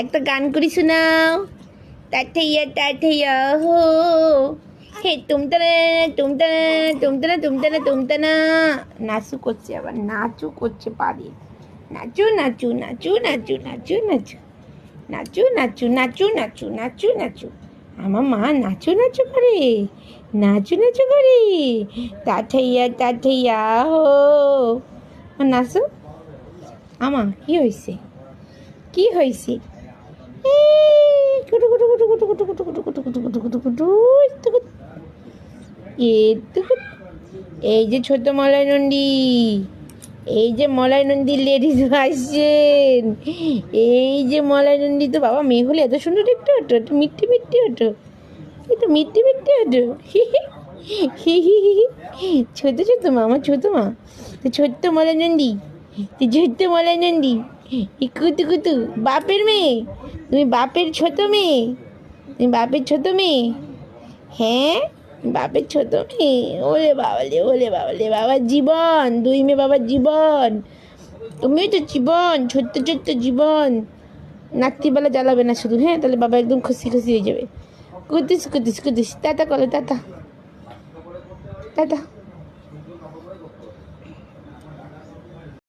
একটা গান করি শোনাও। তাঠাইয়া তাঠাইয়া হো। হে তুমতানা তুমতানা তুমতানা তুমতানা তুমতানা নাচু করছে আবার, নাচু করছে পারে নাচু নাচু নাচু নাচু নাচু নাচু। নাচু নাচু নাচু নাচু নাচু নাচু। আমার মা নাচু নাচু করে। নাচু নাচু করে। তাঠাইয়া তাঠাইয়া হো। নাচো। আমা কি হয়েছে কি হয়েছে এই যে ছোট মলাই নন্দী এই যে মলাই নন্দী লেডিস আসছেন এই যে মলাই নন্দী তো বাবা মেয়ে হলে এত সুন্দর একটু হতো একটু মিট্টি মিট্টি হতো এই তো মিট্টি মিট্টি হতো ছোট ছোট মা আমার ছোট মা তো ছোট্ট মলাই নন্দী ছোট্ট মলয় নন্দী কুতু কুতু বাপের মেয়ে, তুমি বাপের ছোট মেয়ে, তুমি বাপের ছোট মেয়ে। হ্যাঁ বাপের ছোট মেয়ে? ওলে বাবালে ওলে বাবালে বাবার জীবন, দুই মেয়ে বাবার জীবন। তুমিও তো জীবন, ছোট্ট ছোট্ট জীবন। নাতিবেলা জ্বালাবে না শুধু হ্যাঁ? তাহলে বাবা একদম খুশি খুশি হয়ে যাবে। কুতিস কুতিস কুতিস। টাটা করো, টাটা। টাটা।